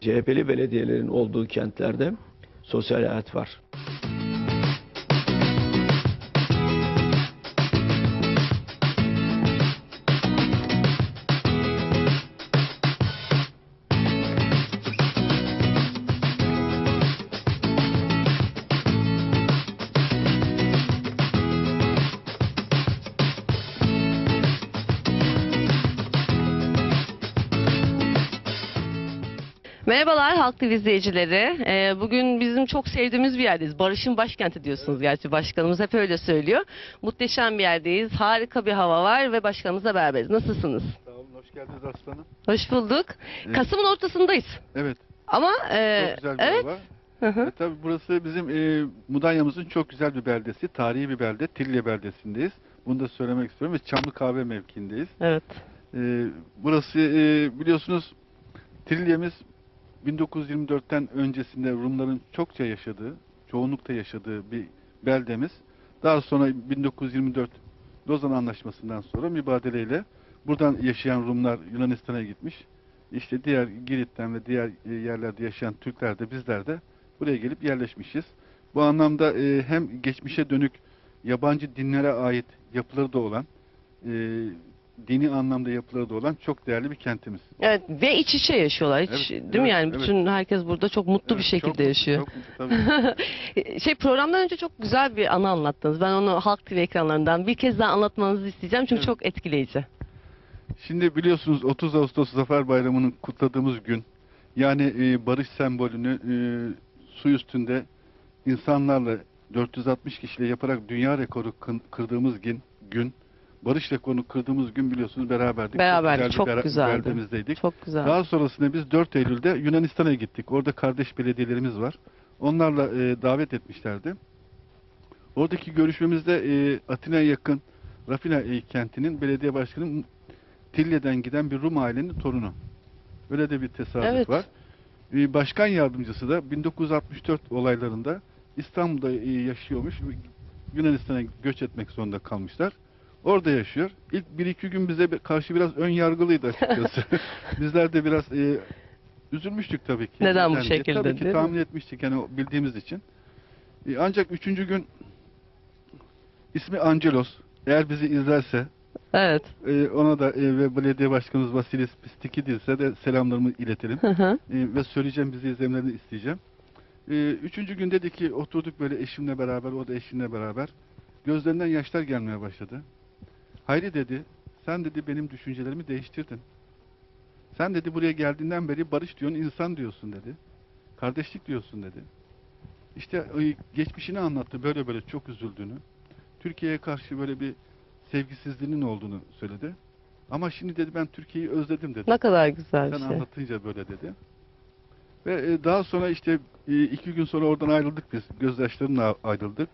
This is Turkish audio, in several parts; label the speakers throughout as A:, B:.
A: CHP'li belediyelerin olduğu kentlerde sosyal hayat var.
B: TV izleyicileri. Ee, bugün bizim çok sevdiğimiz bir yerdeyiz. Barış'ın başkenti diyorsunuz gerçi başkanımız hep öyle söylüyor. Muhteşem bir yerdeyiz. Harika bir hava var ve başkanımızla beraberiz. Nasılsınız?
C: Sağ olun, hoş geldiniz aslanım.
B: Hoş bulduk.
C: Evet.
B: Kasım'ın ortasındayız.
C: Evet,
B: Ama e,
C: çok güzel bir
B: evet.
C: hava.
B: Hı hı.
C: E, tabii burası bizim e, Mudanya'mızın çok güzel bir beldesi. Tarihi bir belde, Tilye beldesindeyiz. Bunu da söylemek istiyorum ve Çamlı Kahve mevkiindeyiz.
B: Evet.
C: E, burası e, biliyorsunuz Tilye'miz 1924'ten öncesinde Rumların çokça yaşadığı, çoğunlukta yaşadığı bir beldemiz. Daha sonra 1924 Lozan Anlaşması'ndan sonra mübadeleyle buradan yaşayan Rumlar Yunanistan'a gitmiş. İşte diğer Girit'ten ve diğer e, yerlerde yaşayan Türkler de bizler de buraya gelip yerleşmişiz. Bu anlamda e, hem geçmişe dönük yabancı dinlere ait yapıları da olan, e, dini anlamda yapıları da olan çok değerli bir kentimiz.
B: Evet ve iç içe yaşıyorlar. Hiç,
C: Evet,
B: değil mi
C: evet,
B: yani?
C: evet.
B: Bütün herkes burada çok mutlu bir
C: Evet,
B: şekilde
C: çok
B: yaşıyor.
C: Çok mutlu tabii.
B: şey programdan önce çok güzel bir anı anlattınız. Ben onu Halk TV ekranlarından bir kez daha anlatmanızı isteyeceğim çünkü
C: Evet.
B: çok etkileyici.
C: Şimdi biliyorsunuz 30 Ağustos Zafer Bayramı'nın kutladığımız gün yani e, barış sembolünü e, su üstünde insanlarla 460 kişiyle yaparak dünya rekoru kırdığımız gün, gün barış rekorunu kırdığımız gün biliyorsunuz beraberdik.
B: Beraberdik, çok
C: bera-
B: güzeldi. Çok güzel.
C: Daha sonrasında biz 4 Eylül'de Yunanistan'a gittik. Orada kardeş belediyelerimiz var. Onlarla e, davet etmişlerdi. Oradaki görüşmemizde e, Atina'ya yakın Rafina e, kentinin belediye başkanı Tilye'den giden bir Rum ailenin torunu. Öyle de bir tesadüf
B: Evet.
C: var. E, başkan yardımcısı da 1964 olaylarında İstanbul'da e, yaşıyormuş. Yunanistan'a göç etmek zorunda kalmışlar. Orada yaşıyor. İlk bir iki gün bize karşı biraz ön yargılıydı açıkçası. Bizler de biraz e, üzülmüştük tabii ki.
B: Neden bu
C: Yani
B: şekilde,
C: Tabii ki
B: değil mi?
C: tahmin etmiştik yani bildiğimiz için. E, ancak üçüncü gün ismi Angelos. Eğer bizi izlerse
B: Evet.
C: e, ona da e, ve belediye başkanımız Vasilis Pistikidis'e de selamlarımı iletelim.
B: Hı hı.
C: E, ve söyleyeceğim bizi izlemelerini isteyeceğim. E, üçüncü gün dedi ki oturduk böyle eşimle beraber, o da eşimle beraber. Gözlerinden yaşlar gelmeye başladı. Hayri dedi, sen dedi benim düşüncelerimi değiştirdin. Sen dedi buraya geldiğinden beri barış diyorsun, insan diyorsun dedi. Kardeşlik diyorsun dedi. İşte geçmişini anlattı böyle böyle çok üzüldüğünü. Türkiye'ye karşı böyle bir sevgisizliğinin olduğunu söyledi. Ama şimdi dedi ben Türkiye'yi özledim dedi.
B: Ne kadar güzel bir
C: Sen
B: şey.
C: anlatınca böyle dedi. Ve e, daha sonra işte e, iki gün sonra oradan ayrıldık biz. Gözyaşlarımla ayrıldık.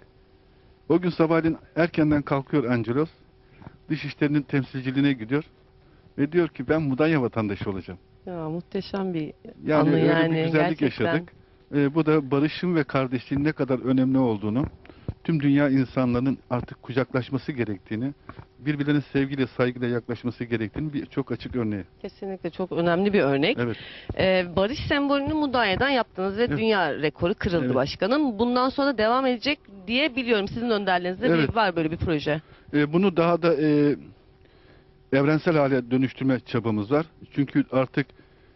C: O gün sabahleyin erkenden kalkıyor Angelos. Dışişlerinin temsilciliğine gidiyor. Ve diyor ki ben Mudanya vatandaşı olacağım.
B: Ya muhteşem bir
C: Yani
B: anı
C: öyle
B: yani.
C: bir güzellik
B: gerçekten.
C: yaşadık. E, bu da barışın ve kardeşliğin ne kadar önemli olduğunu, tüm dünya insanlarının artık kucaklaşması gerektiğini, birbirlerine sevgiyle, saygıyla yaklaşması gerektiğini bir çok açık örneği.
B: Kesinlikle çok önemli bir örnek.
C: Evet.
B: Ee, barış sembolünü Mudanya'dan yaptınız ve
C: Evet.
B: dünya rekoru kırıldı
C: Evet.
B: başkanım. Bundan sonra devam edecek diye biliyorum. Sizin önderliğinizde
C: Evet.
B: bir, var böyle bir proje.
C: E, bunu daha da e, evrensel hale dönüştürme çabamız var. Çünkü artık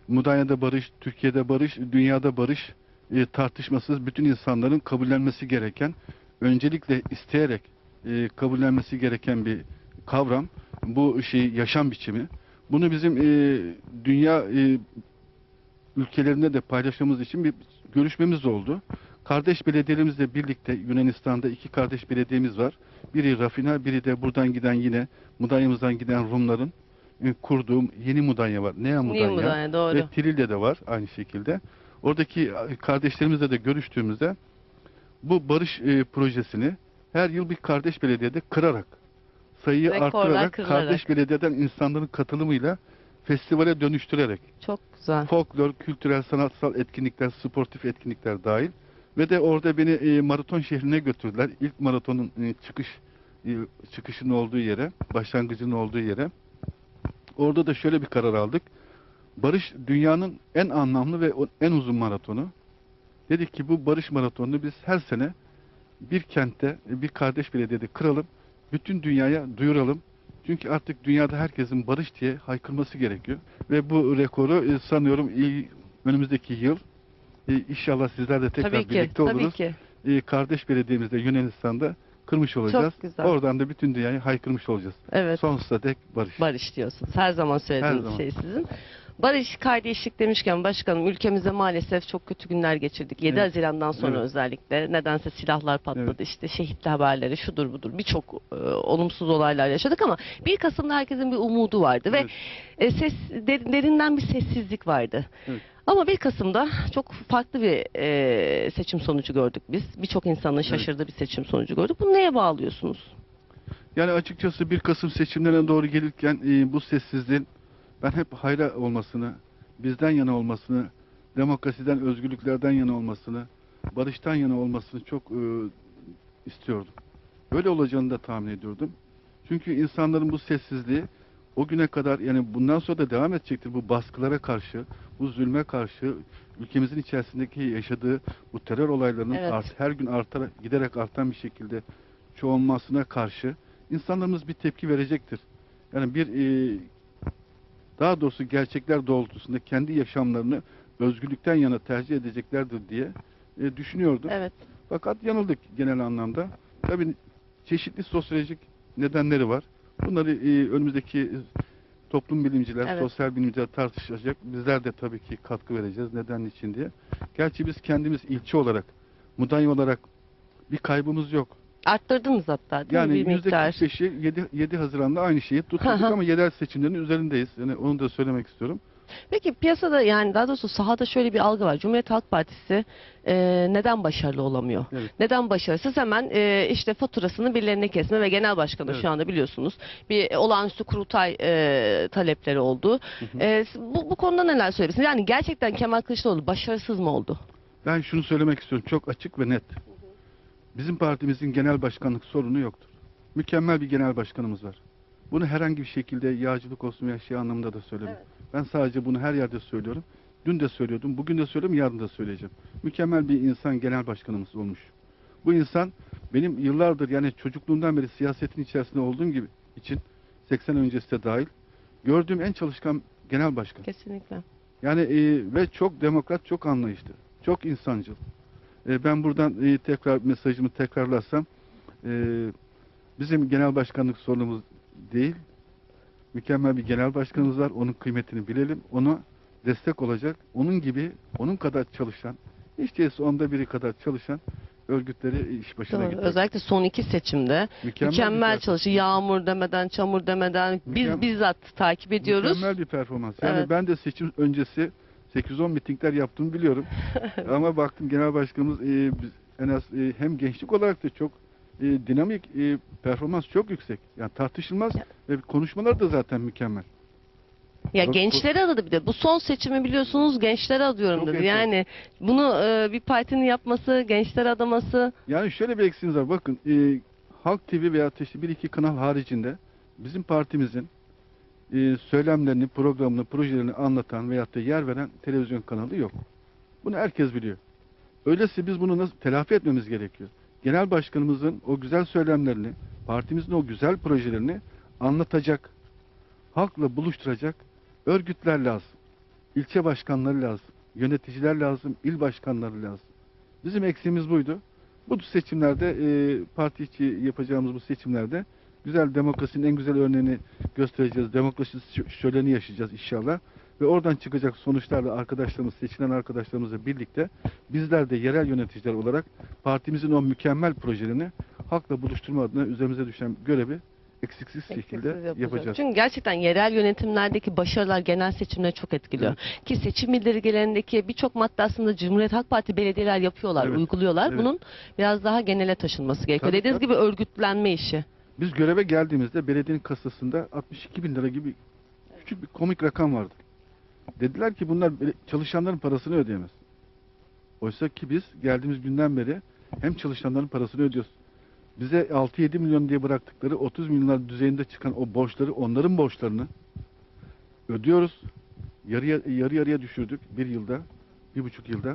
C: Mudanya'da barış, Türkiye'de barış, dünyada barış e, tartışmasız bütün insanların kabullenmesi gereken, öncelikle isteyerek e, kabullenmesi gereken bir kavram. Bu şey yaşam biçimi. Bunu bizim e, dünya e, ülkelerinde de paylaşmamız için bir görüşmemiz oldu. Kardeş belediyelerimizle birlikte Yunanistan'da iki kardeş belediyemiz var. Biri Rafina, biri de buradan giden yine Mudanya'mızdan giden Rumların e, kurduğum yeni Mudanya var. Nea Mudanya.
B: Niye Mudanya doğru.
C: Ve Tiril'de de var aynı şekilde. Oradaki kardeşlerimizle de görüştüğümüzde bu barış e, projesini her yıl bir kardeş belediyede kırarak, sayıyı
B: Rekorlar
C: arttırarak,
B: kırılarak.
C: kardeş belediyeden insanların katılımıyla festivale dönüştürerek
B: Çok güzel.
C: folklor, kültürel, sanatsal etkinlikler, sportif etkinlikler dahil ve de orada beni e, maraton şehrine götürdüler. İlk maratonun e, çıkış e, çıkışının olduğu yere, başlangıcının olduğu yere. Orada da şöyle bir karar aldık. Barış dünyanın en anlamlı ve en uzun maratonu. Dedik ki bu barış maratonunu biz her sene bir kentte, bir kardeş belediyede kıralım. Bütün dünyaya duyuralım. Çünkü artık dünyada herkesin barış diye haykırması gerekiyor. Ve bu rekoru e, sanıyorum il- önümüzdeki yıl e, inşallah sizler de tekrar
B: tabii ki,
C: birlikte
B: tabii
C: oluruz.
B: ki.
C: E, Kardeş belediyemizde Yunanistan'da kırmış olacağız.
B: güzel.
C: Oradan da bütün dünyayı haykırmış olacağız.
B: Evet.
C: Sonsuza dek barış.
B: Barış diyorsunuz. Her zaman söylediğiniz
C: Her zaman.
B: şey sizin. Barış, kardeşlik demişken başkanım ülkemizde maalesef çok kötü günler geçirdik. 7
C: Evet.
B: Haziran'dan sonra
C: Evet.
B: özellikle nedense silahlar patladı.
C: Evet.
B: işte şehitli haberleri şudur budur birçok e, olumsuz olaylar yaşadık ama 1 Kasım'da herkesin bir umudu vardı
C: Evet.
B: ve e, ses der- derinden bir sessizlik vardı.
C: Evet.
B: Ama 1 Kasım'da çok farklı bir e, seçim sonucu gördük biz. Birçok insanın şaşırdığı bir seçim sonucu gördük. Bunu neye bağlıyorsunuz?
C: Yani açıkçası 1 Kasım seçimlerine doğru gelirken e, bu sessizliğin ben hep hayra olmasını, bizden yana olmasını, demokrasiden, özgürlüklerden yana olmasını, barıştan yana olmasını çok e, istiyordum. Böyle olacağını da tahmin ediyordum. Çünkü insanların bu sessizliği o güne kadar yani bundan sonra da devam edecektir bu baskılara karşı, bu zulme karşı, ülkemizin içerisindeki yaşadığı bu terör olaylarının
B: Evet.
C: art, her gün artarak, giderek artan bir şekilde çoğalmasına karşı insanlarımız bir tepki verecektir. Yani bir e, daha doğrusu gerçekler doğrultusunda kendi yaşamlarını özgürlükten yana tercih edeceklerdir diye e, düşünüyordum.
B: Evet.
C: Fakat yanıldık genel anlamda. Tabii çeşitli sosyolojik nedenleri var. Bunları e, önümüzdeki toplum bilimciler,
B: Evet.
C: sosyal bilimciler tartışacak. Bizler de tabii ki katkı vereceğiz neden için diye. Gerçi biz kendimiz ilçe olarak, Mudanya olarak bir kaybımız yok.
B: Arttırdınız hatta değil
C: Yani
B: mi bir miktar?
C: %45'i 7, 7 Haziran'da aynı şeyi tuttuk ama yerel seçimlerin üzerindeyiz. Yani onu da söylemek istiyorum.
B: Peki piyasada yani daha doğrusu sahada şöyle bir algı var. Cumhuriyet Halk Partisi e, neden başarılı olamıyor?
C: Evet.
B: Neden başarısız? Hemen e, işte faturasını birilerine kesme ve genel başkanı
C: Evet.
B: şu anda biliyorsunuz bir olağanüstü kurultay e, talepleri oldu.
C: hı.
B: E, bu, bu konuda neler söyleyebilirsiniz? Yani gerçekten Kemal Kılıçdaroğlu başarısız mı oldu?
C: Ben şunu söylemek istiyorum çok açık ve net. Bizim partimizin genel başkanlık sorunu yoktur. Mükemmel bir genel başkanımız var. Bunu herhangi bir şekilde yağcılık olsun veya şey anlamında da söylemem. Ben sadece bunu her yerde söylüyorum. Dün de söylüyordum, bugün de söylüyorum, yarın da söyleyeceğim. Mükemmel bir insan genel başkanımız olmuş. Bu insan benim yıllardır yani çocukluğumdan beri siyasetin içerisinde olduğum gibi için 80 öncesi de dahil gördüğüm en çalışkan genel başkan.
B: Kesinlikle.
C: Yani e, ve çok demokrat, çok anlayışlı, çok insancıl. E, ben buradan e, tekrar mesajımı tekrarlarsam, e, bizim genel başkanlık sorunumuz değil, mükemmel bir genel başkanımız var, onun kıymetini bilelim, ona destek olacak, onun gibi, onun kadar çalışan, hiç değilse onda biri kadar çalışan örgütleri iş başına
B: Doğru. Özellikle son iki seçimde
C: Mükemmel,
B: mükemmel, çalışıyor. Yağmur demeden, çamur demeden biz
C: Mükem-
B: bizzat takip ediyoruz.
C: Mükemmel bir performans. Yani
B: Evet.
C: ben de seçim öncesi 8-10 mitingler yaptığımı biliyorum. Ama baktım genel başkanımız e, biz en az e, hem gençlik olarak da çok e, dinamik e, performans çok yüksek. Yani tartışılmaz ve konuşmalar da zaten mükemmel.
B: Ya
C: Bak-
B: gençlere adadı bir de. Bu son seçimi biliyorsunuz gençlere adıyorum
C: Çok
B: dedi.
C: enteresan.
B: Yani bunu e, bir partinin yapması, gençlere adaması.
C: Yani şöyle bir eksiğimiz var. Bakın e, Halk TV veya işte bir iki kanal haricinde bizim partimizin e, söylemlerini, programını, projelerini anlatan veyahut da yer veren televizyon kanalı yok. Bunu herkes biliyor. Öyleyse biz bunu nasıl telafi etmemiz gerekiyor. Genel başkanımızın o güzel söylemlerini, partimizin o güzel projelerini anlatacak, halkla buluşturacak örgütler lazım. İlçe başkanları lazım, yöneticiler lazım, il başkanları lazım. Bizim eksiğimiz buydu. Bu seçimlerde e, parti içi yapacağımız bu seçimlerde güzel demokrasinin en güzel örneğini göstereceğiz. Demokrasi şö- şöleni yaşayacağız inşallah. Ve oradan çıkacak sonuçlarla arkadaşlarımız, seçilen arkadaşlarımızla birlikte bizler de yerel yöneticiler olarak partimizin o mükemmel projelerini halkla buluşturma adına üzerimize düşen görevi eksiksiz şekilde
B: yapacağız.
C: yapacağız.
B: Çünkü gerçekten yerel yönetimlerdeki başarılar genel seçimleri çok etkiliyor. Ki seçim bildirgelerindeki birçok madde aslında Cumhuriyet Halk Parti belediyeler yapıyorlar,
C: Evet,
B: uyguluyorlar.
C: evet.
B: Bunun biraz daha genele taşınması gerekiyor.
C: Tabii,
B: Dediğiniz
C: tabii.
B: gibi örgütlenme işi.
C: Biz göreve geldiğimizde belediyenin kasasında 62 bin lira gibi küçük bir komik rakam vardı. Dediler ki bunlar çalışanların parasını ödeyemez. Oysa ki biz geldiğimiz günden beri hem çalışanların parasını ödüyoruz. Bize 6-7 milyon diye bıraktıkları 30 milyonlar düzeyinde çıkan o borçları, onların borçlarını ödüyoruz. yarıya, yarı yarıya düşürdük bir yılda, bir buçuk yılda.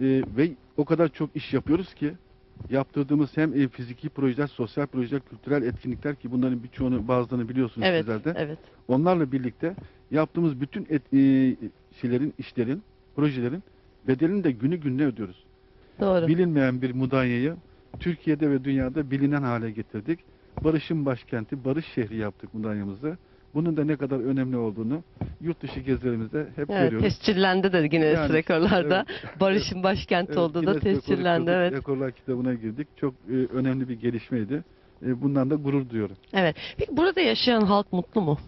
C: E, ve o kadar çok iş yapıyoruz ki yaptırdığımız hem e, fiziki projeler, sosyal projeler, kültürel etkinlikler ki bunların birçoğunu bazılarını biliyorsunuz
B: Evet,
C: sizler de.
B: evet.
C: Onlarla birlikte yaptığımız bütün et, e, şeylerin, işlerin, projelerin bedelini de günü gününe ödüyoruz.
B: Doğru.
C: Bilinmeyen bir Mudanya'yı Türkiye'de ve dünyada bilinen hale getirdik. Barış'ın başkenti, Barış şehri yaptık Mudanya'mızı. Bunun da ne kadar önemli olduğunu yurt dışı gezilerimizde hep
B: Evet,
C: görüyoruz.
B: tescillendi de Guinness
C: Yani,
B: rekorlarda.
C: evet.
B: Barış'ın başkenti
C: Evet,
B: olduğu da tescillendi.
C: kırdık,
B: Evet.
C: Rekorlar kitabına girdik. Çok e, önemli bir gelişmeydi. E, bundan da gurur duyuyorum.
B: Evet. Peki burada yaşayan halk mutlu mu?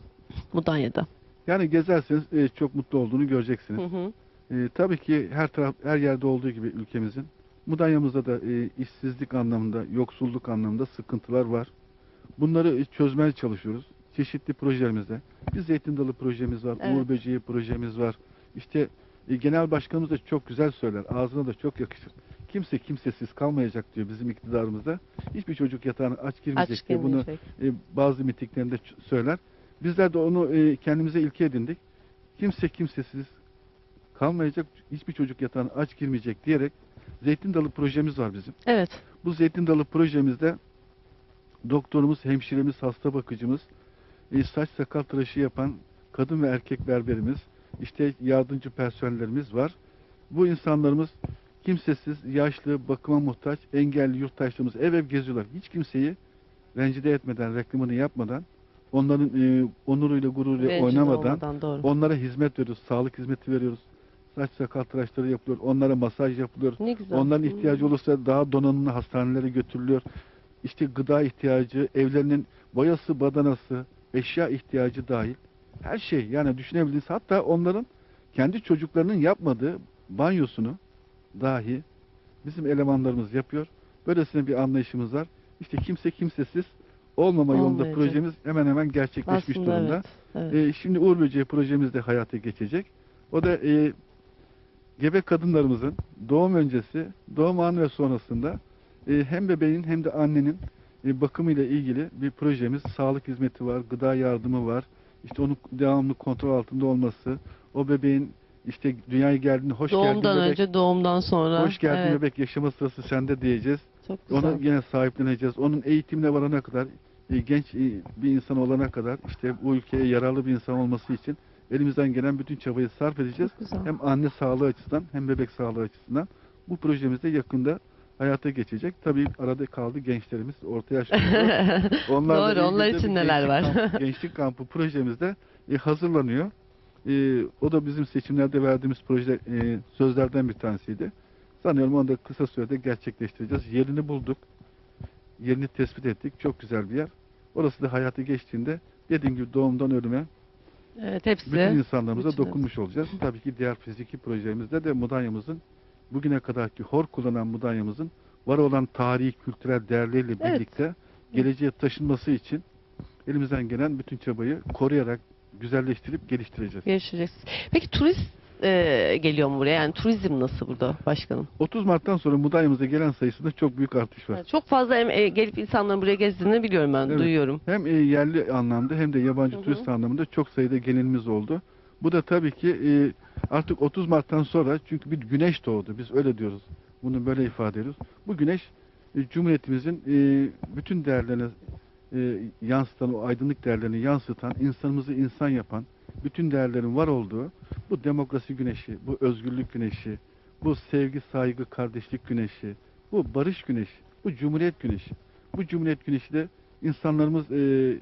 B: Mudanya'da.
C: Yani gezerseniz e, çok mutlu olduğunu göreceksiniz.
B: Hı hı.
C: E, tabii ki her taraf her yerde olduğu gibi ülkemizin Mudanya'mızda da e, işsizlik anlamında, yoksulluk anlamında sıkıntılar var. Bunları e, çözmeye çalışıyoruz. Çeşitli projelerimizde. Bir zeytin dalı projemiz var,
B: Evet.
C: Uğur Böceği projemiz var. İşte e, genel başkanımız da çok güzel söyler. Ağzına da çok yakışır. Kimse kimsesiz kalmayacak diyor bizim iktidarımızda. Hiçbir çocuk yatağına aç girmeyecek
B: Aç
C: diye bunu e, bazı mitinglerinde söyler. Bizler de onu e, kendimize ilke edindik. Kimse kimsesiz kalmayacak, hiçbir çocuk yatağına aç girmeyecek diyerek zeytin dalı projemiz var bizim.
B: Evet.
C: Bu zeytin dalı projemizde doktorumuz, hemşiremiz, hasta bakıcımız, e, saç sakal tıraşı yapan kadın ve erkek berberimiz, işte yardımcı personellerimiz var. Bu insanlarımız kimsesiz, yaşlı, bakıma muhtaç, engelli yurttaşlarımız ev ev geziyorlar. Hiç kimseyi rencide etmeden, reklamını yapmadan, onların e, onuruyla, gururuyla
B: Rencide
C: oynamadan,
B: olmadan, doğru.
C: onlara hizmet veriyoruz, sağlık hizmeti veriyoruz. Saç sakal tıraşları yapılıyor, onlara masaj yapılıyor.
B: Ne güzel.
C: Onların ihtiyacı olursa daha donanımlı hastanelere götürülüyor. İşte gıda ihtiyacı, evlerinin boyası, badanası, eşya ihtiyacı dahil. Her şey yani düşünebildiğiniz hatta onların kendi çocuklarının yapmadığı banyosunu dahi bizim elemanlarımız yapıyor. Böylesine bir anlayışımız var. İşte kimse kimsesiz olmama yolunda projemiz hemen hemen gerçekleşmiş
B: Aslında
C: durumda.
B: evet. evet.
C: Ee, şimdi Uğur Böceği projemiz de hayata geçecek. O da e, gebe kadınlarımızın doğum öncesi, doğum anı ve sonrasında e, hem bebeğin hem de annenin bakımıyla ilgili bir projemiz. Sağlık hizmeti var, gıda yardımı var. İşte onun devamlı kontrol altında olması, o bebeğin işte dünyaya geldiğinde hoş geldin
B: Doğumdan
C: bebek,
B: önce, doğumdan sonra.
C: hoş geldin
B: evet.
C: bebek yaşama sırası sende diyeceğiz.
B: Çok güzel.
C: Ona yine sahipleneceğiz. Onun eğitimine varana kadar, e, genç e, bir insan olana kadar işte bu ülkeye yararlı bir insan olması için elimizden gelen bütün çabayı sarf edeceğiz.
B: Çok güzel.
C: Hem anne sağlığı açısından hem bebek sağlığı açısından. Bu projemiz de yakında hayata geçecek. Tabii arada kaldı gençlerimiz, orta yaş grubu. Onlarla
B: Doğru, onlar için neler var?
C: Kampı, gençlik kampı projemizde e, hazırlanıyor. E, o da bizim seçimlerde verdiğimiz proje e, sözlerden bir tanesiydi. Sanıyorum onu da kısa sürede gerçekleştireceğiz. Yerini bulduk. Yerini tespit ettik. Çok güzel bir yer. Orası da hayata geçtiğinde dediğim gibi doğumdan ölüme
B: evet hepsi.
C: bütün insanlarımıza
B: bütün
C: dokunmuş olacağız. Tabii ki diğer fiziki projemizde de Mudanya'mızın bugüne kadarki hor kullanan Mudanya'mızın var olan tarihi, kültürel değerleriyle
B: Evet.
C: birlikte geleceğe taşınması için elimizden gelen bütün çabayı koruyarak, güzelleştirip geliştireceğiz.
B: Görüşeceğiz. Peki turist e, geliyor mu buraya? Yani turizm nasıl burada başkanım?
C: 30 Mart'tan sonra Mudanya'mıza gelen sayısında çok büyük artış var.
B: Yani çok fazla em- e, gelip insanların buraya gezdiğini biliyorum ben,
C: Evet.
B: duyuyorum.
C: Hem e, yerli anlamda hem de yabancı
B: Hı hı.
C: turist anlamında çok sayıda gelinimiz oldu. Bu da tabii ki e, artık 30 Mart'tan sonra çünkü bir güneş doğdu. Biz öyle diyoruz. Bunu böyle ifade ediyoruz. Bu güneş e, Cumhuriyetimizin e, bütün değerlerini e, yansıtan, o aydınlık değerlerini yansıtan, insanımızı insan yapan, bütün değerlerin var olduğu bu demokrasi güneşi, bu özgürlük güneşi, bu sevgi, saygı, kardeşlik güneşi, bu barış güneşi, bu cumhuriyet güneşi. Bu cumhuriyet güneşi de insanlarımız e,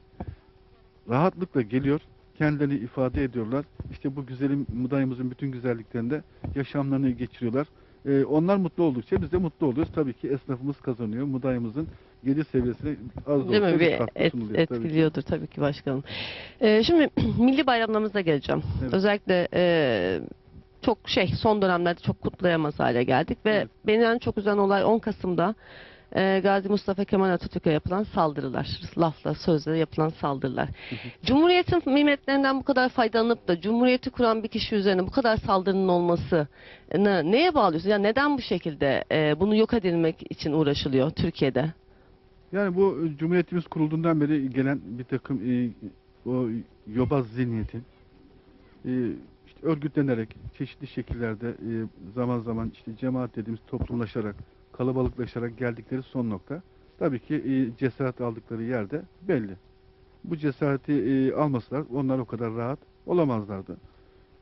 C: rahatlıkla geliyor, kendilerini ifade ediyorlar. İşte bu güzelim Mudanya'mızın bütün güzelliklerinde yaşamlarını geçiriyorlar. E, onlar mutlu oldukça biz de mutlu oluyoruz. Tabii ki esnafımız kazanıyor. Mudanya'mızın gelir seviyesine az da
B: Değil
C: olsa
B: mi?
C: bir
B: et-
C: sunuluyor. tabii ki.
B: etkiliyordur tabii ki başkanım. Ee, şimdi milli bayramlarımıza geleceğim.
C: Evet.
B: Özellikle e, çok şey son dönemlerde çok kutlayamaz hale geldik ve
C: Evet.
B: beni en çok üzen olay 10 Kasım'da e, Gazi Mustafa Kemal Atatürk'e yapılan saldırılar. Lafla, sözle yapılan saldırılar. Cumhuriyetin nimetlerinden bu kadar faydalanıp da Cumhuriyeti kuran bir kişi üzerine bu kadar saldırının olması neye bağlıyorsun? Yani neden bu şekilde e, bunu yok edilmek için uğraşılıyor Türkiye'de?
C: Yani bu Cumhuriyetimiz kurulduğundan beri gelen bir takım e, o yobaz zihniyetin e, işte örgütlenerek çeşitli şekillerde e, zaman zaman işte cemaat dediğimiz toplumlaşarak, kalabalıklaşarak geldikleri son nokta tabii ki e, cesaret aldıkları yerde belli. Bu cesareti e, almasalar onlar o kadar rahat olamazlardı.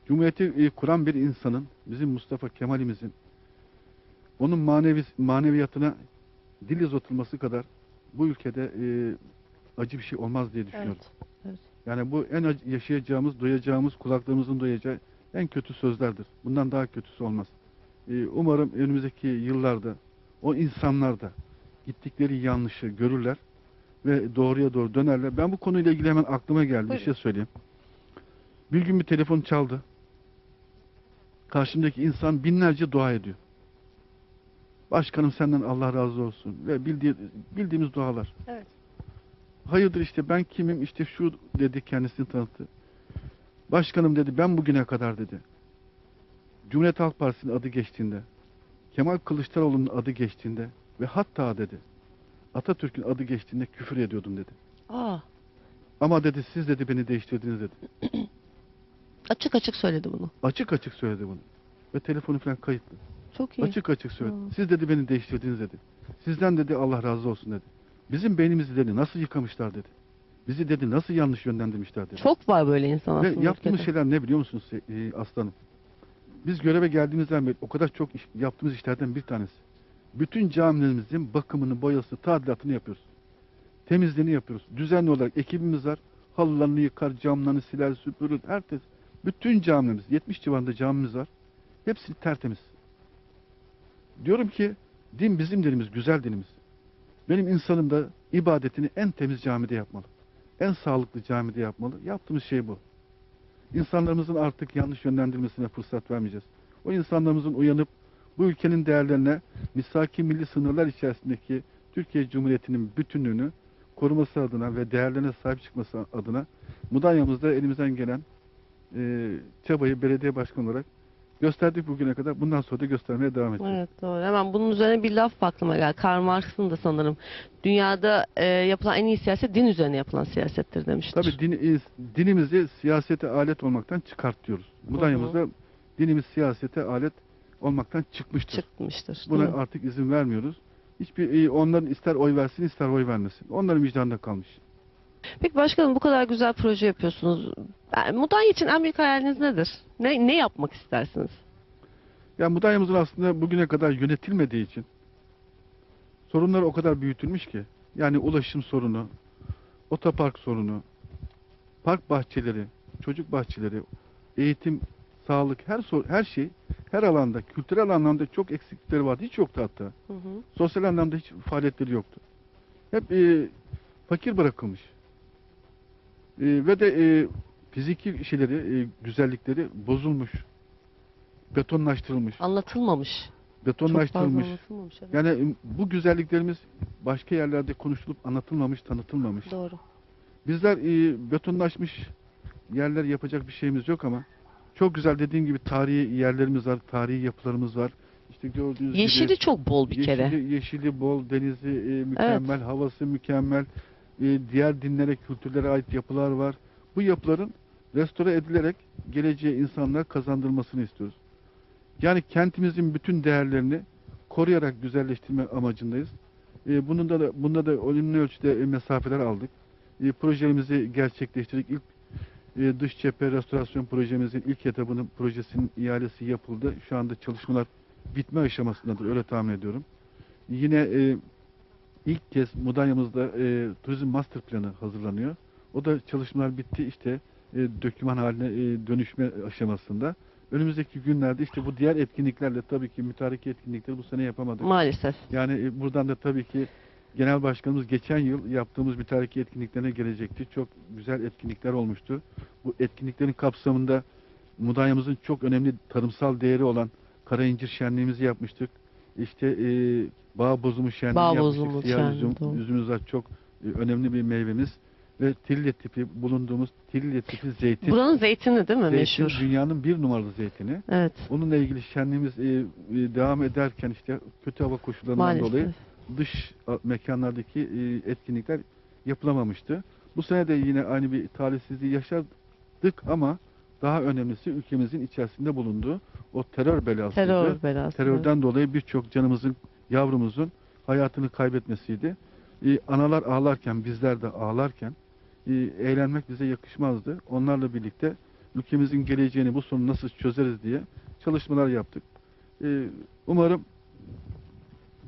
C: Cumhuriyeti e, kuran bir insanın, bizim Mustafa Kemal'imizin onun manevi, maneviyatına dil uzatılması kadar bu ülkede e, acı bir şey olmaz diye düşünüyorum.
B: Evet.
C: Yani bu en yaşayacağımız, duyacağımız, kulaklarımızın duyacağı en kötü sözlerdir. Bundan daha kötüsü olmaz. Ee, umarım önümüzdeki yıllarda o insanlar da gittikleri yanlışı görürler ve doğruya doğru dönerler. Ben bu konuyla ilgili hemen aklıma geldi.
B: Buyurun.
C: Bir şey söyleyeyim. Bir gün bir telefon çaldı. Karşımdaki insan binlerce dua ediyor. Başkanım senden Allah razı olsun. Ve bildiği, bildiğimiz dualar.
B: Evet.
C: Hayırdır işte ben kimim işte şu dedi kendisini tanıttı. Başkanım dedi ben bugüne kadar dedi. Cumhuriyet Halk Partisi'nin adı geçtiğinde, Kemal Kılıçdaroğlu'nun adı geçtiğinde ve hatta dedi Atatürk'ün adı geçtiğinde küfür ediyordum dedi.
B: Aa,
C: Ama dedi siz dedi beni değiştirdiniz dedi.
B: açık açık söyledi bunu.
C: Açık açık söyledi bunu. Ve telefonu falan kayıtlı.
B: Çok iyi.
C: Açık açık söyledi.
B: Hmm.
C: Siz dedi beni değiştirdiniz dedi. Sizden dedi Allah razı olsun dedi. Bizim beynimizi dedi nasıl yıkamışlar dedi. Bizi dedi nasıl yanlış yönlendirmişler dedi.
B: Çok var böyle insan
C: Ve
B: aslında.
C: yaptığımız
B: ülkede.
C: şeyler ne biliyor musunuz e, aslanım? Biz göreve geldiğimizden beri o kadar çok iş- yaptığımız işlerden bir tanesi. Bütün camilerimizin bakımını, boyası, tadilatını yapıyoruz. Temizliğini yapıyoruz. Düzenli olarak ekibimiz var. Halılarını yıkar, camlarını siler, süpürür. Herkes. Bütün camilerimiz, 70 civarında camimiz var. Hepsi tertemiz. Diyorum ki din bizim dinimiz, güzel dinimiz. Benim insanım da ibadetini en temiz camide yapmalı. En sağlıklı camide yapmalı. Yaptığımız şey bu. İnsanlarımızın artık yanlış yönlendirmesine fırsat vermeyeceğiz. O insanlarımızın uyanıp bu ülkenin değerlerine misaki milli sınırlar içerisindeki Türkiye Cumhuriyeti'nin bütünlüğünü koruması adına ve değerlerine sahip çıkması adına Mudanya'mızda elimizden gelen e, çabayı belediye başkanı olarak gösterdik bugüne kadar. Bundan sonra da göstermeye devam edeceğiz.
B: Evet doğru. Hemen bunun üzerine bir laf aklıma geldi. Karl Marx'ın da sanırım dünyada e, yapılan en iyi siyaset din üzerine yapılan siyasettir demiştir.
C: Tabii din, dinimizi siyasete alet olmaktan çıkart diyoruz. Mudanya'mızda dinimiz siyasete alet olmaktan çıkmıştır.
B: çıkmıştır.
C: Buna
B: değil mi?
C: artık izin vermiyoruz. Hiçbir e, onların ister oy versin ister oy vermesin. Onların vicdanında kalmış.
B: Peki başkanım bu kadar güzel proje yapıyorsunuz. Yani Mudanya için en büyük hayaliniz nedir? Ne, ne yapmak istersiniz?
C: Yani Mudanya'mızın aslında bugüne kadar yönetilmediği için sorunlar o kadar büyütülmüş ki. Yani ulaşım sorunu, otopark sorunu, park bahçeleri, çocuk bahçeleri, eğitim, sağlık, her sor- her şey her alanda, kültürel anlamda çok eksiklikleri vardı. Hiç yoktu hatta.
B: Hı hı.
C: Sosyal anlamda hiç faaliyetleri yoktu. Hep e, fakir bırakılmış. E, ve de e, fiziki şeyleri, e, güzellikleri bozulmuş. Betonlaştırılmış.
B: Anlatılmamış. Çok fazla
C: Betonlaştırılmış.
B: anlatılmamış. evet.
C: Yani e, bu güzelliklerimiz başka yerlerde konuşulup anlatılmamış, tanıtılmamış.
B: Doğru.
C: Bizler e, betonlaşmış yerler yapacak bir şeyimiz yok ama çok güzel dediğim gibi tarihi yerlerimiz var, tarihi yapılarımız var. İşte gördüğünüz
B: Yeşili
C: gibi
B: çok bol bir kere.
C: yeşili, yeşili bol, denizi e, mükemmel, havası mükemmel. E, diğer dinlere, kültürlere ait yapılar var. Bu yapıların restore edilerek geleceğe insanlara kazandırılmasını istiyoruz. Yani kentimizin bütün değerlerini koruyarak güzelleştirme amacındayız. E, da, da bunda da önemli ölçüde e, mesafeler aldık. E, projelerimizi gerçekleştirdik. İlk e, dış cephe restorasyon projemizin ilk etabının projesinin ihalesi yapıldı. Şu anda çalışmalar bitme aşamasındadır öyle tahmin ediyorum. Yine e, ilk kez Mudanya'mızda e, turizm master planı hazırlanıyor. O da çalışmalar bitti işte e, döküman haline e, dönüşme aşamasında. Önümüzdeki günlerde işte bu diğer etkinliklerle tabii ki mütareke etkinlikleri bu sene yapamadık.
B: Maalesef.
C: Yani e, buradan da tabii ki Genel Başkanımız geçen yıl yaptığımız mütareke etkinliklerine gelecekti. Çok güzel etkinlikler olmuştu. Bu etkinliklerin kapsamında Mudanya'mızın çok önemli tarımsal değeri olan Karayincir şenliğimizi yapmıştık. İşte e, bağ bozumu şenliği
B: Bağ bozumu
C: Siyah
B: şenliği,
C: üzüm,
B: doğru.
C: üzümümüz var. Çok e, önemli bir meyvemiz. Ve Trilye tipi bulunduğumuz Trilye tipi zeytin.
B: Buranın zeytini değil mi
C: zeytin
B: meşhur?
C: dünyanın bir numaralı zeytini.
B: Evet.
C: Onunla ilgili şenliğimiz e, e, devam ederken işte kötü hava koşullarından
B: Maalesef.
C: dolayı dış mekanlardaki e, etkinlikler yapılamamıştı. Bu sene de yine aynı bir talihsizliği yaşadık ama Daha önemlisi ülkemizin içerisinde bulunduğu o terör belasıydı.
B: Terör belası.
C: Terörden dolayı birçok canımızın, yavrumuzun hayatını kaybetmesiydi. Ee, analar ağlarken, bizler de ağlarken e, eğlenmek bize yakışmazdı. Onlarla birlikte ülkemizin geleceğini, bu sorunu nasıl çözeriz diye çalışmalar yaptık. Ee, umarım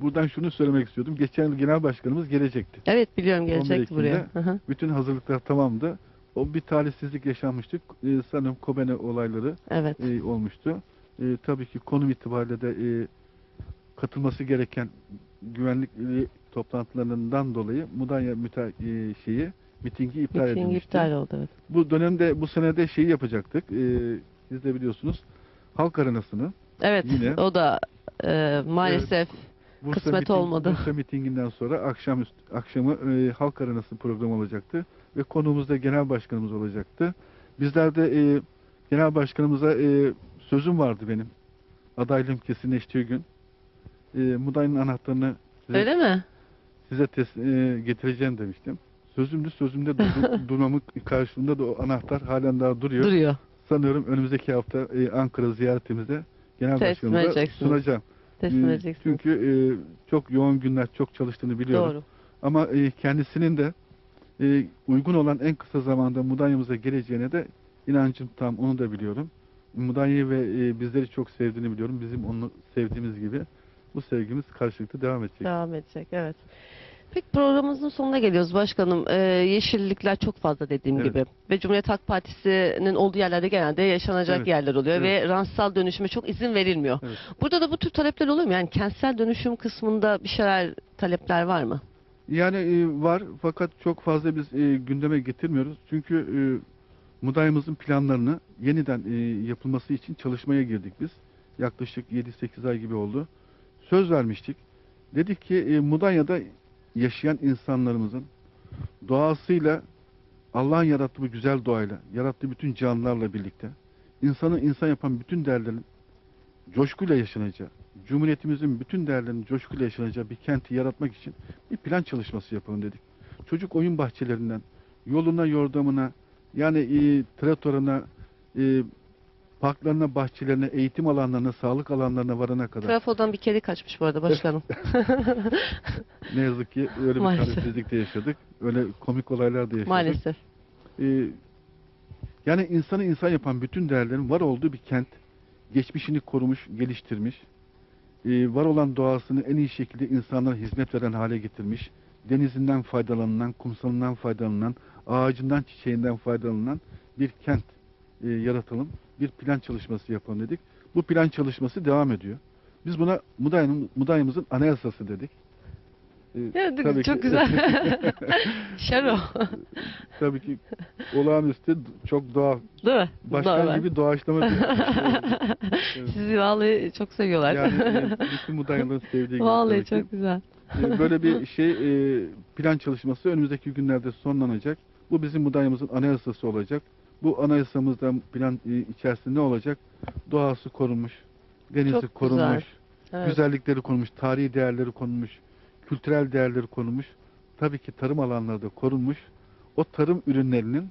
C: buradan şunu söylemek istiyordum. Geçen yıl genel başkanımız gelecekti.
B: Evet biliyorum
C: 11
B: gelecekti buraya.
C: Ekim'de
B: Hı hı.
C: Bütün hazırlıklar tamamdı. O bir talihsizlik yaşanmıştık. Ee, sanırım Kobene olayları
B: Evet.
C: e, olmuştu. E, tabii ki konum itibariyle de e, katılması gereken güvenlik e, toplantılarından dolayı Mudanya müta, e, şeyi mitingi iptal
B: Miting
C: edilmişti.
B: iptal oldu evet.
C: Bu dönemde bu senede şeyi yapacaktık. E, siz de biliyorsunuz. Halk arenasını
B: Evet
C: Yine-
B: o da e, maalesef
C: Bursa
B: Kısmet
C: miting-
B: olmadı.
C: Bursa mitinginden sonra akşam akşamı e, halk arenası programı olacaktı ve konuğumuz da genel başkanımız olacaktı. Bizler de e, genel başkanımıza e, sözüm vardı benim. Adaylığım kesinleştiği gün. E, Mudanya'nın anahtarını size,
B: öyle mi?
C: size tes- e, getireceğim demiştim. Sözümlü sözümde dur- durmamın karşılığında da o anahtar halen daha duruyor.
B: Duruyor.
C: Sanıyorum önümüzdeki hafta e, Ankara ziyaretimizde genel
B: Teslim
C: başkanımıza
B: edeceksiniz.
C: sunacağım.
B: Teslim
C: E,
B: edeceksiniz.
C: Çünkü e, çok yoğun günler, çok çalıştığını biliyorum.
B: Doğru.
C: Ama e, kendisinin de e, uygun olan en kısa zamanda Mudanya'mıza geleceğine de inancım tam, onu da biliyorum. Mudanya'yı ve e, bizleri çok sevdiğini biliyorum. Bizim onu sevdiğimiz gibi bu sevgimiz karşılıklı devam edecek.
B: Devam edecek evet. Peki programımızın sonuna geliyoruz başkanım. Ee, yeşillikler çok fazla dediğim
C: Evet.
B: gibi. Ve Cumhuriyet Halk Partisi'nin olduğu yerlerde genelde yaşanacak
C: Evet.
B: yerler oluyor.
C: Evet.
B: Ve rantsal dönüşüme çok izin verilmiyor.
C: Evet.
B: Burada da bu tür talepler oluyor mu? Yani kentsel dönüşüm kısmında bir şeyler talepler var mı?
C: Yani e, var fakat çok fazla biz e, gündeme getirmiyoruz. Çünkü e, Mudanya'mızın planlarını yeniden e, yapılması için çalışmaya girdik biz. Yaklaşık 7-8 ay gibi oldu. Söz vermiştik. Dedik ki e, Mudanya'da yaşayan insanlarımızın doğasıyla Allah'ın yarattığı bu güzel doğayla, yarattığı bütün canlılarla birlikte insanı insan yapan bütün değerlerin coşkuyla yaşanacağı, Cumhuriyetimizin bütün değerlerinin coşkuyla yaşanacağı bir kenti yaratmak için bir plan çalışması yapalım dedik. Çocuk oyun bahçelerinden, yoluna, yordamına, yani e, tratoruna, e, parklarına, bahçelerine, eğitim alanlarına, sağlık alanlarına varana kadar.
B: Trafodan bir kedi kaçmış bu arada başkanım.
C: Ne yazık ki öyle bir talihsizlik de yaşadık. Öyle komik olaylar da yaşadık.
B: Maalesef.
C: Ee, yani insanı insan yapan bütün değerlerin var olduğu bir kent. Geçmişini korumuş, geliştirmiş. Ee, var olan doğasını en iyi şekilde insanlara hizmet veren hale getirmiş. Denizinden faydalanan, kumsalından faydalanan, ağacından, çiçeğinden faydalanan bir kent e, yaratalım. Bir plan çalışması yapalım dedik. Bu plan çalışması devam ediyor. Biz buna Mudanya'nın, Mudanya'mızın anayasası dedik. Ee,
B: Evet,
C: tabii
B: çok
C: ki-
B: güzel. Şaro.
C: Tabii ki olağanüstü çok doğal.
B: Değil mi?
C: Başkan
B: Doğru.
C: gibi doğaçlama Evet.
B: Sizi vallahi çok seviyorlar.
C: yani e, bütün Mudanya'ların sevdiği gibi
B: vallahi
C: ki.
B: çok güzel.
C: E, Böyle bir şey e, plan çalışması önümüzdeki günlerde sonlanacak. Bu bizim Mudanya'mızın anayasası olacak. Bu anayasamızda plan içerisinde ne olacak? Doğası korunmuş, denizi
B: Çok güzel.
C: korunmuş,
B: Evet.
C: güzellikleri korunmuş, tarihi değerleri korunmuş, kültürel değerleri korunmuş. Tabii ki tarım alanları da korunmuş. O tarım ürünlerinin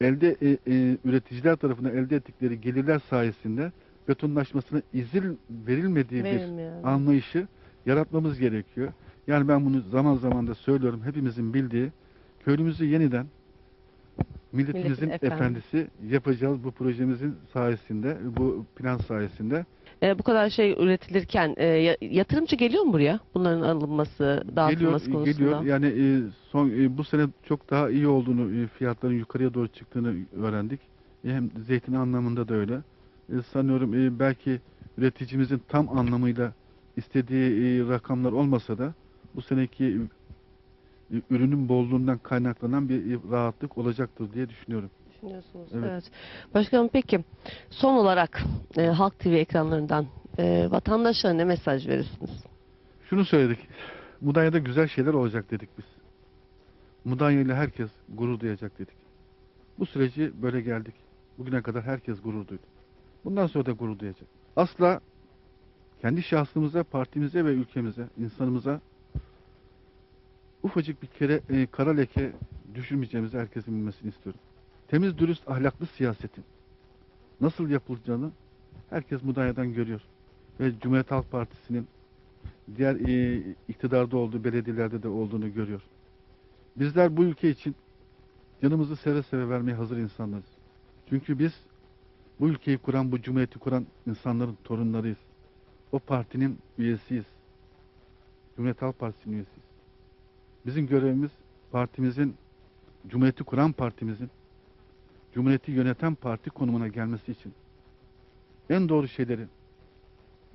C: elde e, e, üreticiler tarafından elde ettikleri gelirler sayesinde betonlaşmasına izin verilmediği bir
B: Verilmiyor.
C: anlayışı yaratmamız gerekiyor. Yani ben bunu zaman zaman da söylüyorum. Hepimizin bildiği köylümüzü yeniden milletimizin
B: Milletin efendi.
C: efendisi yapacağız bu projemizin sayesinde, bu plan sayesinde.
B: E, bu kadar şey üretilirken e, ya- yatırımcı geliyor mu buraya? Bunların alınması, dağıtılması
C: geliyor,
B: konusunda.
C: geliyor. Yani e, son e, bu sene çok daha iyi olduğunu, e, fiyatların yukarıya doğru çıktığını öğrendik. E, hem zeytin anlamında da öyle. E, sanıyorum e, belki üreticimizin tam anlamıyla istediği e, rakamlar olmasa da bu seneki e, ürünün bolluğundan kaynaklanan bir e, rahatlık olacaktır diye düşünüyorum.
B: Düşünüyorsunuz.
C: Evet.
B: Evet. Başkanım peki son olarak e, Halk TV ekranlarından e, vatandaşlara ne mesaj verirsiniz?
C: Şunu söyledik. Mudanya'da güzel şeyler olacak dedik biz. Mudanya ile herkes gurur duyacak dedik. Bu süreci böyle geldik. Bugüne kadar herkes gurur duydu. Bundan sonra da gurur duyacak. Asla kendi şahsımıza, partimize ve ülkemize, insanımıza ufacık bir kere e, kara leke düşürmeyeceğimizi herkesin bilmesini istiyorum. Temiz, dürüst, ahlaklı siyasetin nasıl yapılacağını herkes Mudanya'dan görüyor. Ve Cumhuriyet Halk Partisi'nin diğer e, iktidarda olduğu belediyelerde de olduğunu görüyor. Bizler bu ülke için canımızı seve seve vermeye hazır insanlarız. Çünkü biz bu ülkeyi kuran, bu cumhuriyeti kuran insanların torunlarıyız. O partinin üyesiyiz. Cumhuriyet Halk Partisi'nin üyesiyiz. Bizim görevimiz partimizin, cumhuriyeti kuran partimizin, cumhuriyeti yöneten parti konumuna gelmesi için en doğru şeyleri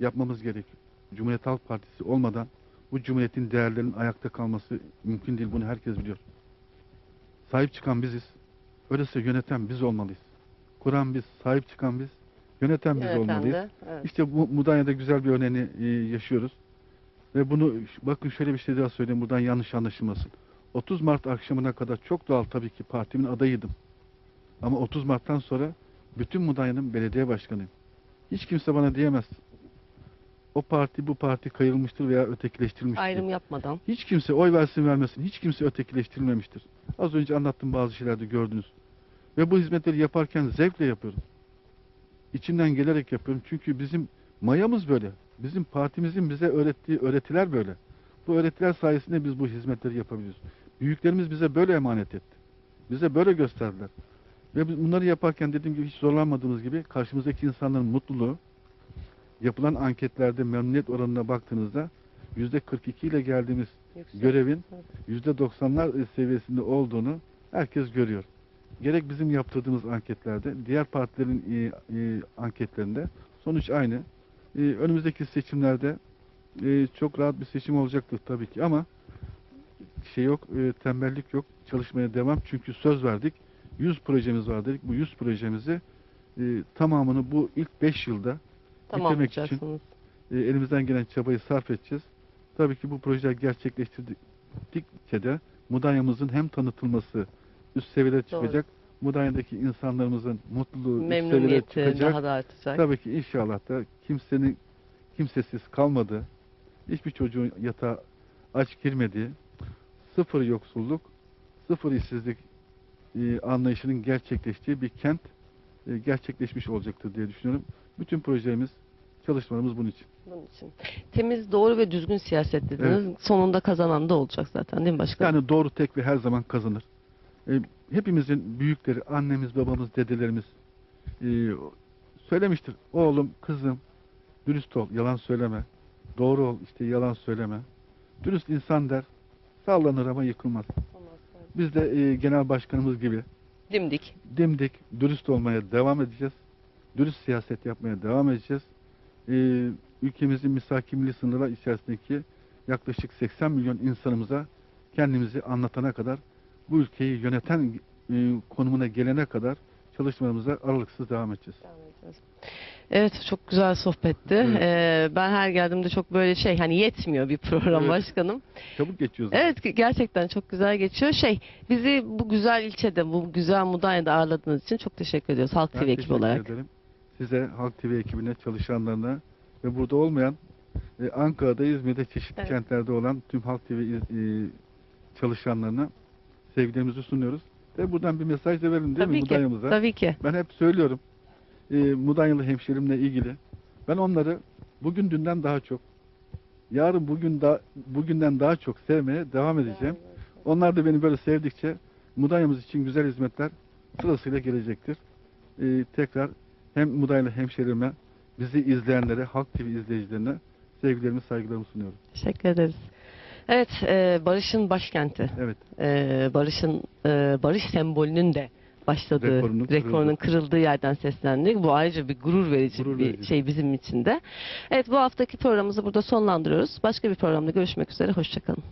C: yapmamız gerekiyor. Cumhuriyet Halk Partisi olmadan bu cumhuriyetin değerlerinin ayakta kalması mümkün değil. Bunu herkes biliyor. Sahip çıkan biziz. Öyleyse yöneten biz olmalıyız. Kuran biz, sahip çıkan biz, yöneten biz
B: Yöneten
C: olmalıyız.
B: de, evet.
C: İşte bu Mudanya'da güzel bir örneğini e, yaşıyoruz. Ve bunu bakın şöyle bir şey daha söyleyeyim buradan yanlış anlaşılmasın. 30 Mart akşamına kadar çok doğal tabii ki partimin adayıydım. Ama 30 Mart'tan sonra bütün Mudanya'nın belediye başkanıyım. Hiç kimse bana diyemez. O parti bu parti kayırılmıştır veya ötekileştirilmiştir.
B: Ayrım yapmadan.
C: Hiç kimse oy versin vermesin hiç kimse ötekileştirilmemiştir. Az önce anlattığım bazı şeylerde gördünüz. Ve bu hizmetleri yaparken zevkle yapıyorum. İçimden gelerek yapıyorum. Çünkü bizim mayamız böyle. Bizim partimizin bize öğrettiği öğretiler böyle. Bu öğretiler sayesinde biz bu hizmetleri yapabiliyoruz. Büyüklerimiz bize böyle emanet etti. Bize böyle gösterdiler. Ve bunları yaparken dediğim gibi hiç zorlanmadığımız gibi karşımızdaki insanların mutluluğu yapılan anketlerde memnuniyet oranına baktığınızda yüzde 42 ile geldiğimiz
B: Yüksek.
C: görevin yüzde 90'lar seviyesinde olduğunu herkes görüyor. Gerek bizim yaptırdığımız anketlerde, diğer partilerin e, e, anketlerinde sonuç aynı. E, önümüzdeki seçimlerde e, çok rahat bir seçim olacaktır tabii ki ama şey yok, e, tembellik yok. Çalışmaya devam. Çünkü söz verdik. 100 projemiz var dedik. Bu 100 projemizi e, tamamını bu ilk 5 yılda
B: Tamamlayacaksınız.
C: e, elimizden gelen çabayı sarf edeceğiz. Tabii ki bu projeler gerçekleştirdikçe de Mudanya'mızın hem tanıtılması üst seviyelere çıkacak, Mudanya'daki insanlarımızın mutluluğu üst seviyelere çıkacak.
B: daha da artacak.
C: Tabii ki inşallah da kimsenin kimsesiz kalmadığı, hiçbir çocuğun yatağa aç girmediği, sıfır yoksulluk, sıfır işsizlik e, anlayışının gerçekleştiği bir kent e, gerçekleşmiş olacaktır diye düşünüyorum. Bütün projemiz, çalışmalarımız bunun için.
B: Bunun için. Temiz, doğru ve düzgün siyaset dediniz. Sonunda kazanan da olacak zaten değil mi başkanım?
C: Yani doğru tek ve her zaman kazanır. E, hepimizin büyükleri, annemiz, babamız, dedelerimiz e, söylemiştir. Oğlum, kızım, dürüst ol, yalan söyleme. Doğru ol, işte yalan söyleme. Dürüst insan der, sallanır ama yıkılmaz. Biz de e, genel başkanımız gibi
B: Dimdik.
C: dimdik, dürüst olmaya devam edeceğiz. Dürüst siyaset yapmaya devam edeceğiz. Ee, ülkemizin misaki milli sınırlar içerisindeki yaklaşık 80 milyon insanımıza kendimizi anlatana kadar, bu ülkeyi yöneten e, konumuna gelene kadar çalışmalarımıza aralıksız devam edeceğiz.
B: Evet çok güzel sohbetti.
C: Evet.
B: Ee, ben her geldiğimde çok böyle şey hani yetmiyor bir program
C: Evet.
B: başkanım.
C: Çabuk geçiyoruz. zaten.
B: Evet ge- gerçekten çok güzel geçiyor. Şey bizi bu güzel ilçede bu güzel Mudanya'da ağırladığınız için çok teşekkür ediyoruz Halk
C: Ben
B: TV ekibi
C: teşekkür
B: olarak.
C: ederim. Size, Halk TV ekibine, çalışanlarına ve burada olmayan e, Ankara'da, İzmir'de çeşitli
B: Evet.
C: kentlerde olan tüm Halk TV e, çalışanlarına sevgilerimizi sunuyoruz. Ve buradan bir mesaj da verin değil
B: Tabii
C: mi
B: ki.
C: Mudanya'mıza?
B: Tabii ki.
C: Ben hep söylüyorum. E, Mudanyalı hemşerimle ilgili. Ben onları bugün dünden daha çok, yarın bugün da bugünden daha çok sevmeye devam edeceğim. Onlar da beni böyle sevdikçe Mudanya'mız için güzel hizmetler sırasıyla gelecektir. Ee, tekrar hem Mudanya'lı hemşerime, bizi izleyenlere, Halk TV izleyicilerine sevgilerimi, saygılarımı sunuyorum.
B: Teşekkür ederiz. Evet, e, Barış'ın başkenti.
C: Evet,
B: E, Barış'ın e, Barış sembolünün de başladığı,
C: Rekorunun
B: rekorunun,
C: kırıldığı.
B: kırıldığı yerden seslendik. Bu ayrıca bir gurur verici
C: Gurur
B: bir
C: verici.
B: şey bizim için de. Evet, bu haftaki programımızı burada sonlandırıyoruz. Başka bir programda görüşmek üzere. Hoşçakalın.